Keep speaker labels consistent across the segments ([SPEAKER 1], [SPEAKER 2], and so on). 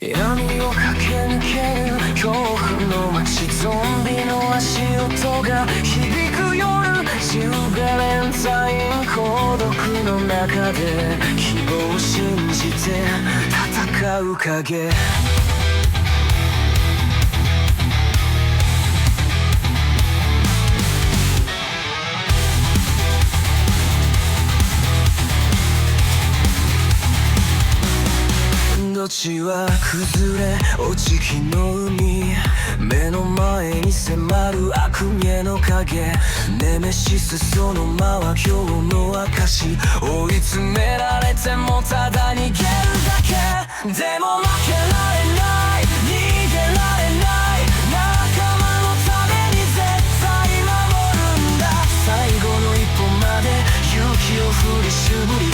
[SPEAKER 1] 闇を駆け抜ける恐怖の街ゾンビの足音が響く夜シルベレンタイン孤独の中で希望を信じて戦う影。命は崩れ落ち木の海目の前に迫る悪夢の影ネメシスその間は今日の証追い詰められてもただ逃げるだけでも負けられない逃げられない仲間のために絶対守るんだ最後の一歩まで勇気を振り絞り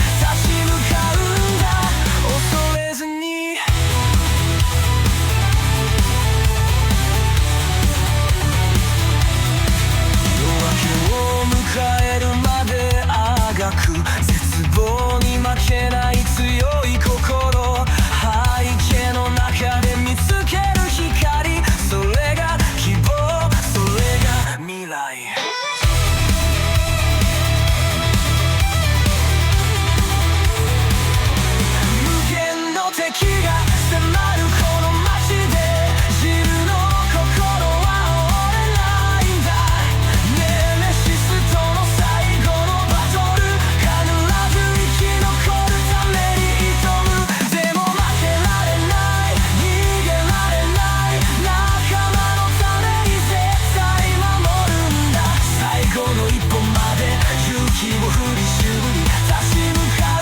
[SPEAKER 1] shoot, shoot, shoot, shoot, shoot, shoot, shoot, shoot,